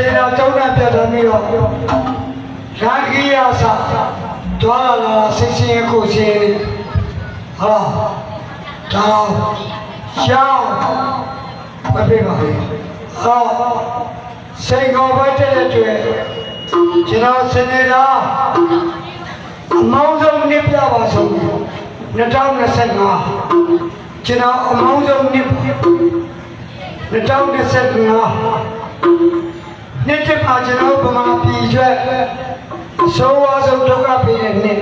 စေနာတောင်းတပြတ်တော်ပြီးတော့ရာဂိယစာတွာလာလာဆင်းဆင်းကိုရှင်းနေဟာတောင်းရှောင်းမပြေပါဘူးဟာစိန်ခေါ်ပိုက်တဲ့တွေ့ကျွန်တော်စနေတာအမောင်းဆုံးနှစ်ပြပါဆုံး2025ကျွန်တော်အမောင်းဆုံးနှစ်2025 နှစ်တစ်ပါကျွန်တော်ဗမာပြည်ကျွတ်အဆိုးဝါးဆုံးဒုက္ခပေးတဲ့နှစ်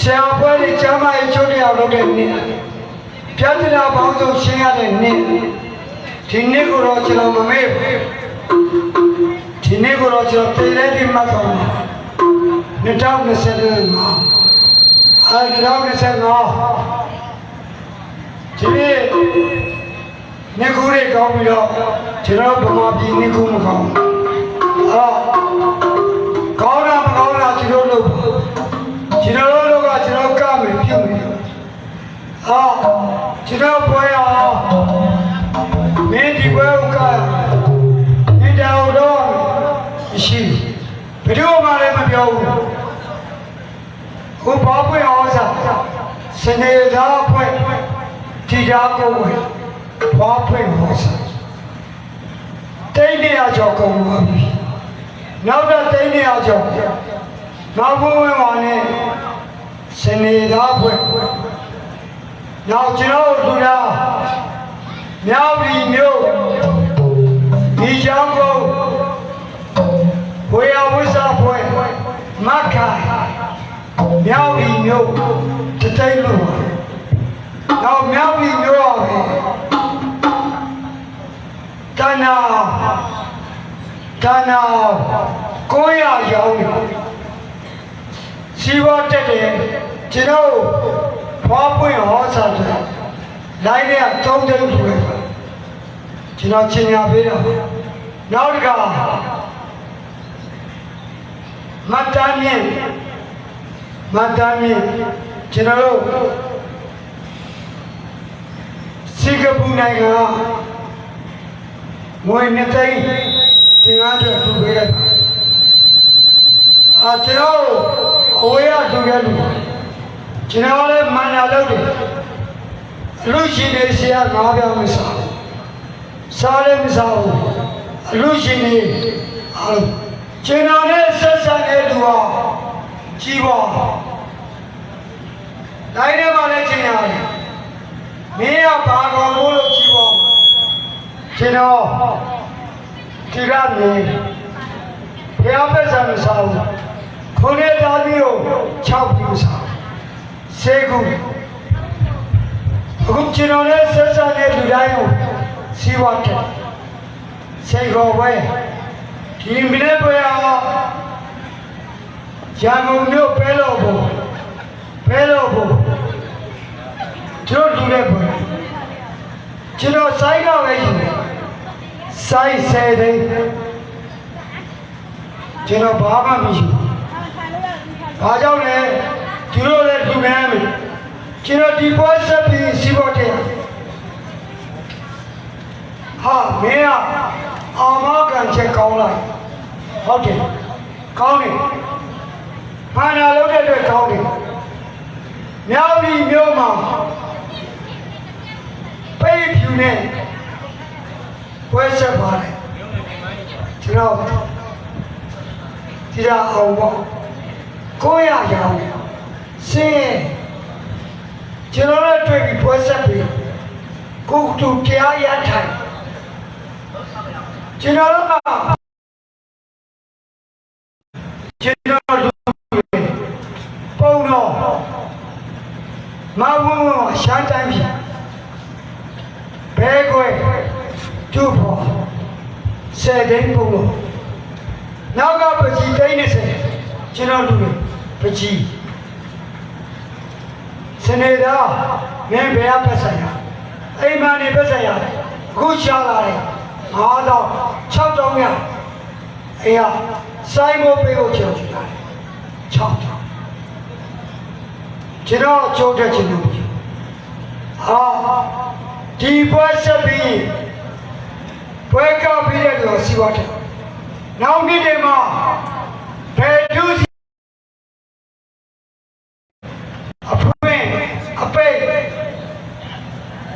ဆရာပွဲတွေကျမ်းမာရေးချုပ်တရားလုပ်တဲ့နှစ်ပြဿနာပေါင်းစုံရှင်းရတဲ့နှစ်ဒီနှစ်ကိုတော့ကျွန်တော်မမေ့ဘူးဒီနေ့ကိုတော့ကျွန်တော်ပြည်လဲပြီးမှတ်သွားမှာ2025မှာအဲဒီ2025ဒီနေ့ နေကူတွေကောင်းပြီးတော့ကျွန်တော်ဗမာပြည်နေကူမကောင်းဘူးအော်ကောင်းတာမကောင်းတာကျွန်တော်လုပ်ပါကျွန်တော်တို့ကကျွန်တော်ကမယ်ပြုမယ်အော်ကျွန်တော်ပွဲအောင်မင်းဒီပွဲကိုကမင်းတောင်တော့မရှိဘယ်တော့မှလည်းမပြောဘူးဟိုဘာပွဲအောင်စားစနေသားပွဲဒီကြကုန်ဝင် ဘာပွဲအောင်စားတိတ်နေရကြောကုန်ပါပြီနောက်တော့တိတ်နေရကြောနောက်ဘုံဝင်ပါနဲ့စနေသားပွဲနောက်ကျွန်တော်တို့လူသားမြောက်ဒီမျိုးဒီကြောင့်ကိုဝေယဝိစာပွဲမက္ခမြောက်ဒီမျိုးတတိတ်လို့နောက်မြောက်ဒီမျိုးအောင် တဏ္ဍာတဏ္ဍာကိုရရောင်းနေစီဝတက်တယ်ကျွန်တော်ဖွားပွင့်ဟောစားတယ်လိုက်တဲ့သုံးသိန်းဆိုရယ်ကျွန်တော်ချင်းညာပေးတာနောက်တစ်ခါမတ်တမ်းမြင့်မတ်တမ်းမြင့်ကျွန်တော်တို့စင်ကာပူနိုင်ငံက ငွေနှစ်သိန်းတင်ကားတဲ့သူပေးလိုက်ပါအာကျွန်တော်အဝေးရသူရဲ့လူကျွန်တော်လည်းမန္တလုပ်တယ်လူရှင်တွေဆရာငါးပြောင်းမစားဘူးစားလည်းမစားဘူးလူရှင်တွေအားကျွန်တော်နဲ့ဆက်ဆံတဲ့လူဟာကြီးပါတိုင်းထဲမှာလည်းကျင်ရတယ်မင်းကဘာကောင်လို့လို့ ကြီးပါကျွန်တော်ဒီကနေ့ဘုရားပက်ဆံမစားဘူးခုနှစ်သားပြီးကို6ပြီးစားဆေးခုအခုကျွန်တော်လည်းဆက်ဆံတဲ့လူတိုင်းကိုစီးပွားတယ်စိတ်ခေါ်ပဲဒီမနေ့ပွဲအောင်ရန်ကုန်မြို့ပဲလို့ဘုံပဲလို့ဘုံတို့လူတဲ့ပွဲကျွန်တော်စိုက်ကပဲယူတယ် စိုက်ဆယ်သိန်းကျွန်တော်ဘာမှမရှိဘူးဘာကြောင့်လဲသူတို့လည်းလူငန်းမယ်ကျွန်တော်ဒီပွဲဆက်ပြီးစီးပွားတယ်ဟာမင်းကအာမခံချက်ကောင်းလိုက်ဟုတ်တယ်ကောင်းတယ်ဘာနာလုပ်တဲ့အတွက်ကောင်းတယ်မြောက်ဒီမျိုးမှာပိတ်ဖြူနဲ့ ပွဲဆက်ပါတယ်ကျွန်တော်ဒီရအောင်ပေါ့ကိုရရအောင်စင်းကျွန်တော်လည်းတွေ့ပြီးပွဲဆက်ပြီးကိုသူတရားရထိုင်ကျွန်တော်တို့ကကျွန်တော်လူတွေပုံတော့မဝဝရှမ်းတိုင်းပြည်ဘဲခွဲကျု 10ဒိန်းပုံတော့နောက်ကပကြီးဒိန်း20ကျွန်တော်လူတွေပကြီးစနေသားမင်းဘယ်ကပတ်ဆိုင်ရအိမ်မနေပတ်ဆိုင်ရအခုရှားလာတယ်5000 6000ရအေးရဆိုင်မိုးပေးဖို့ကျွန်တော်ယူလာတယ်6000ကျွန်တော်ကြုံတဲ့ချင်းလို့အာဒီပွဲဆက်ပြီး ပွဲကောက်ပြီးတဲ့သူကစီဝတ်တယ်နောက်နေ့တွေမှာဘယ်သူစီအဖွင့်အပိတ်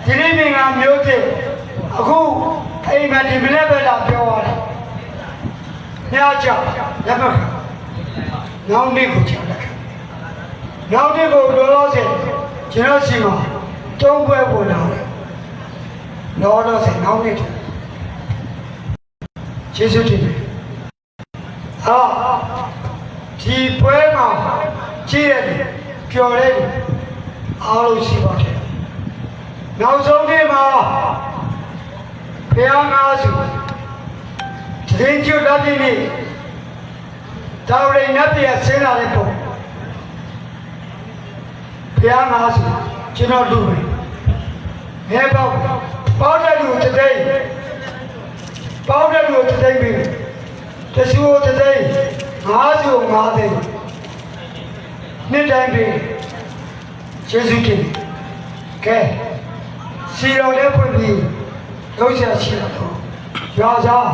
ဒီနေ့မြင်ကမျိုးတဲ့အခုအိမ်မှာဒီမနေ့ပဲလာပြောရတယ်ညချလက်မခနောက်နေ့ကိုချလက်ခနောက်နေ့ကိုလောလောဆယ်ကျွန်တော်စီမှာတုံးပွဲပေါ်လာတယ်လောလောဆယ်နောက်နေ့တယ် ကျေးဇူးတင်တယ်ဟာဒီပွဲမှာကြည့်ရတယ်ပျော်တယ်အားလုံးရှိပါတယ်နောက်ဆုံးနေ့မှာဘုရားငါစုတရင်ကျွတ်လက်ပြည့်နေ့ဒါဝရိနတ်ပြည်ဆင်းလာတဲ့ပုံဘုရားငါစုကျွန်တော်လူပဲငဲပေါ့ပေါတဲ့လူတစ် သိန်းပေါတဲ့လူတစ်သိန်းပြီတဆူတစ်သိန်းငါးစုငါးသိန်းနှစ်တိုင်းပြီကျေးဇူးတင်ကဲစီတော်လည်းဖွင့်ပြီးလုံးချရှိတော့ရွာစား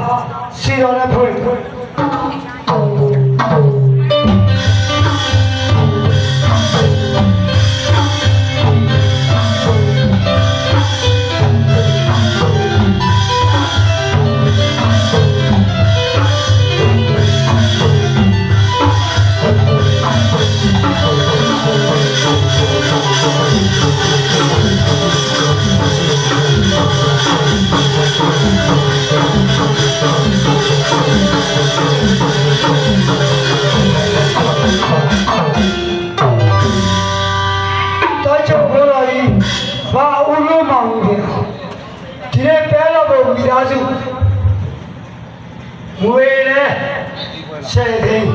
စီတော်လည်းဖွင့် ငွေနဲ့ဆယ်သိန်း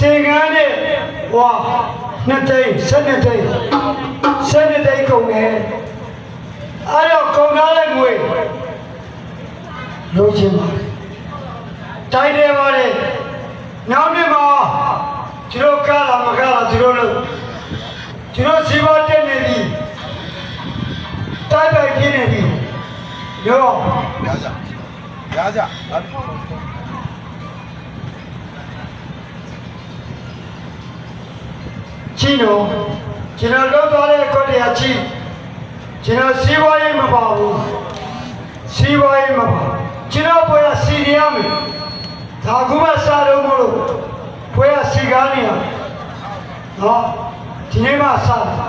တင်ကန်းနဲ့ဟွာနှစ်သိန်းဆက်နှစ်သိန်းဆက်နှစ်သိန်းကုန်တယ်အဲ့တော့ကုန်သားတဲ့ငွေလိုချင်ပါတိုင်းတယ်ပါလေနောက်နေ့မှာကျွန်တော်ကားလာမကားလာသူတို့လို့ကျွန်တော်စီမံတက်နေပြီတိုက်ပိုက်ပြင်းနေပြီရောရကြရကြ ချင်းတော့ကျွန်တော်လောက်သွားတဲ့ခွက်တရားချင်းကျွန်တော်စီးပွားရေးမပါဘူးစီးပွားရေးမပါကျွန်တော်ဘွယ်ကစီရရမယ်ဒါကမှစားတော့မလို့ဘွယ်ကစီကားနေရနော်ဒီနေ့မှစားတာ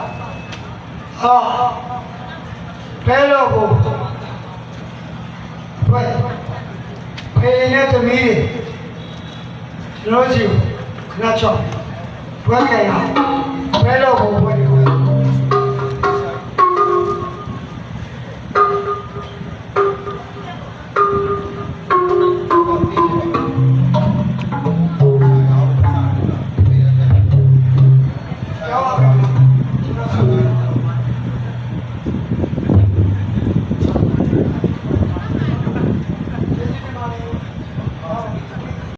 ဟာဘယ်တော့ကိုဘွယ်ဖေးနဲ့သမီးတွေကျွန်တော်စီခဏချောက်ဘွယ်ကရဘယ် တော့ကိုဘွယ်